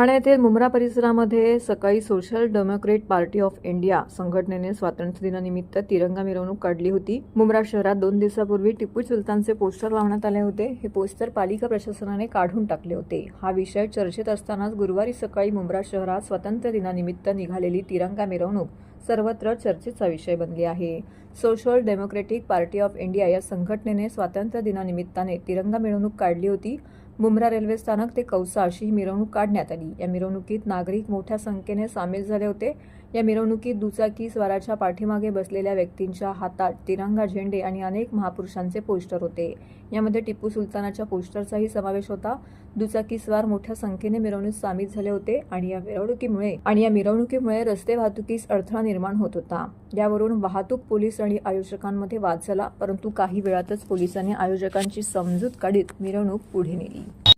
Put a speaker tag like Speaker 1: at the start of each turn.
Speaker 1: ठाण्यातील मुंब्रा परिसरामध्ये सकाळी social democrat party of India संघटनेने स्वातंत्र्य दिनानिमित्त तिरंगा मिरवणूक काढली होती मुंब्रा शहरात दोन दिवसापूर्वी टिपू सुलतानचे पोस्टर लावण्यात आले होते हे पोस्टर पालिका प्रशासनाने काढून टाकले होते हा विषय चर्चेत असतानाच गुरुवारी सकाळी मुंब्रा शहरात स्वातंत्र्य दिनानिमित्त निघालेली तिरंगा मिरवणूक सर्वत्र चर्चेचा विषय बनली आहे social democratic party of India या संघटनेने स्वातंत्र्य दिनानिमित्ताने तिरंगा मिरवणूक काढली होती मुंब्रा रेल्वे स्थानक ते कौसा अशी ही मिरवणूक काढण्यात आली या मिरवणुकीत नागरिक मोठ्या संख्येने सामील झाले होते या मिरवणुकीत दुचाकी स्वाराच्या पाठीमागे बसलेल्या व्यक्तींच्या हातात तिरंगा झेंडे आणि अनेक महापुरुषांचे पोस्टर होते यामध्ये टिप्पू सुलतानाच्या पोस्टरचाही समावेश होता दुचाकी स्वार मोठ्या संख्येने मिरवणूक सामील झाले होते आणि या मिरवणुकीमुळे आणि या मिरवणुकीमुळे रस्ते वाहतुकीस अडथळा निर्माण होत होता यावरून वाहतूक पोलीस आणि आयोजकांमध्ये वाद झाला परंतु काही वेळातच पोलिसांनी आयोजकांची समजूत काढीत मिरवणूक पुढे नेली